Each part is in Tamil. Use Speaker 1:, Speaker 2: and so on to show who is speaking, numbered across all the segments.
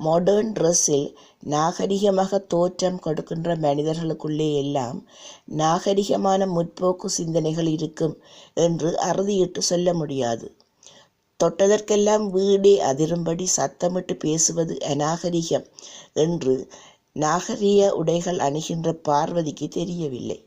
Speaker 1: மாடர்ன் ட்ரெஸ்ஸில் நாகரிகமாக தோற்றம் கொடுக்கின்ற மனிதர்களுக்குள்ளே எல்லாம் நாகரிகமான முற்போக்கு சிந்தனைகள் இருக்கும் என்று அறுதியிட்டு சொல்ல முடியாது. தொட்டதற்கெல்லாம் வீடே அதிரும்படி சத்தமிட்டு பேசுவது அநாகரிகம் என்று நாகரிக உடைகள் அணுகின்ற பார்வதிக்கு தெரியவில்லை.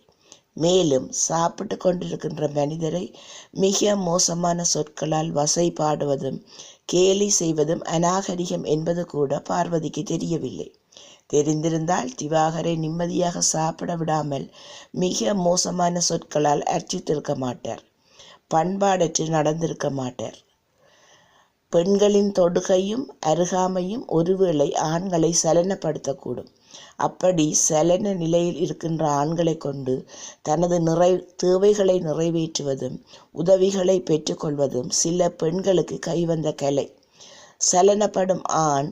Speaker 1: மேலும் சாப்பிட்டுக் கொண்டிருக்கின்ற மனிதரை மிக மோசமான சொற்களால் வசைபாடுவதும் கேலி செய்வதும் அநாகரிகம் என்பது கூட பார்வதிக்கு தெரியவில்லை. தெரிந்திருந்தால் திவாகரை நிம்மதியாக சாப்பிட விடாமல் மிக மோசமான சொற்களால் அர்ச்சித்திருக்க மாட்டார். பண்பாடற்று நடந்திருக்க மாட்டார். பெண்களின் தொடுகையும் அருகாமையும் ஒருவேளை ஆண்களை சலனப்படுத்தக்கூடும். அப்படி சலன நிலையில் இருக்கின்ற ஆண்களைக் கொண்டு தனது நிறை தேவைகளை நிறைவேற்றுவதும் உதவிகளை பெற்றுக்கொள்வதும் சில பெண்களுக்கு கைவந்த கலை. சலனப்படும் ஆண்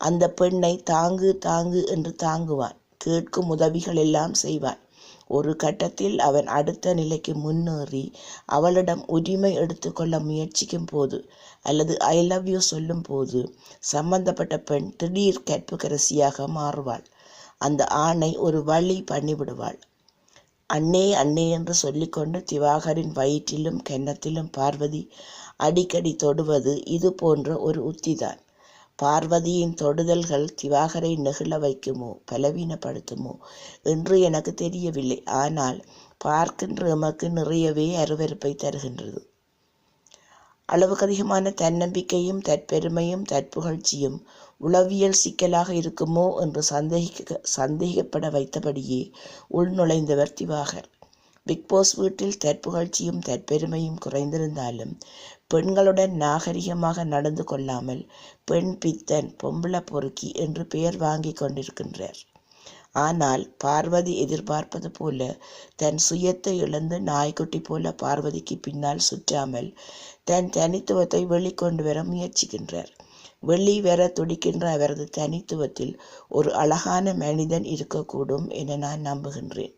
Speaker 1: அந்தப் பெண்ணை தாங்கு தாங்கு என்று தாங்குவான். கேட்கும் உதவிகளெல்லாம் செய்வான். ஒரு கட்டத்தில் அவன் அடுத்த நிலைக்கு முன்னேறி அவளிடம் உரிமை எடுத்துக்கொள்ள முயற்சிக்கும் போது அல்லது ஐ லவ் யூ சொல்லும் போது சம்பந்தப்பட்ட பெண் திடீர் கற்புக்கரசியாக மாறுவாள். அந்த ஆணை ஒரு வழி பண்ணிவிடுவாள். அண்ணே அண்ணே என்று சொல்லிக்கொண்டு திவாகரின் வயிற்றிலும் கென்னத்திலும் பார்வதி அடிக்கடி தொடுவது இது போன்ற ஒரு உத்திதான். பார்வதியின் தொடுதல்கள் திவாகரை நெகிழ வைக்குமோ பலவீனப்படுத்துமோ என்று எனக்கு தெரியவில்லை. ஆனால் பார்க்கின்ற எமக்கு நிறையவே அருவருப்பை தருகின்றது. அளவுக்கதிகமான தன்னம்பிக்கையும் தற்பெருமையும் தற்புகழ்ச்சியும் உளவியல் சிக்கலாக இருக்குமோ என்று சந்தேகிக்க சந்தேகப்பட வைத்தபடியே உள்நுழைந்தவர் திவாகர். பிக்பாஸ் வீட்டில் தற்புகழ்ச்சியும் தற்பெருமையும் குறைந்திருந்தாலும் பெண்களுடன் நாகரிகமாக நடந்து கொள்ளாமல் பெண் பித்தன் பொம்பள பொறுக்கி என்று பெயர் வாங்கிக் கொண்டிருக்கின்றார். ஆனால் பார்வதி எதிர்பார்ப்பது போல தன் சுயத்தை இழந்து நாய்க்குட்டி போல பார்வதிக்கு பின்னால் சுற்றாமல் தன் தனித்துவத்தை வெளிக்கொண்டு வர முயற்சிக்கின்றார். வெளிவர துடிக்கின்ற அவரது தனித்துவத்தில் ஒரு அழகான மனிதன் இருக்கக்கூடும் என நான் நம்புகின்றேன்.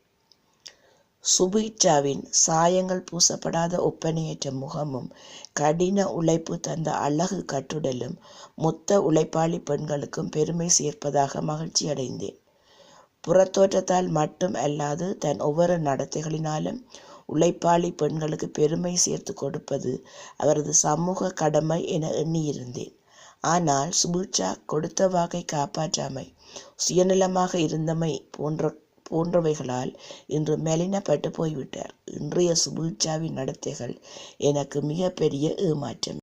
Speaker 1: சுபீட்சாவின் சாயங்கள் பூசப்படாத ஒப்பனையற்ற முகமும் கடின உழைப்பு தந்த அழகு கட்டுடலும் மொத்த உழைப்பாளி பெண்களுக்கும் பெருமை சேர்ப்பதாக மகிழ்ச்சியடைந்தேன். புறத்தோற்றத்தால் மட்டும் அல்லாது தன் ஒவ்வொரு நடத்தைகளினாலும் உழைப்பாளி பெண்களுக்கு பெருமை சேர்த்து கொடுப்பது அவரது சமூக கடமை என எண்ணியிருந்தேன். ஆனால் சுபீட்சா கொடுத்த வாக்கை காப்பாற்றாமை சுயநலமாக இருந்தமை போன்ற போன்றவைகளால் இன்று மெலினப்பட்டுப் போய்விட்டார். இன்றைய சுபீட்சாவின் நடத்தைகள் எனக்கு மிகப்பெரிய ஏமாற்றம்.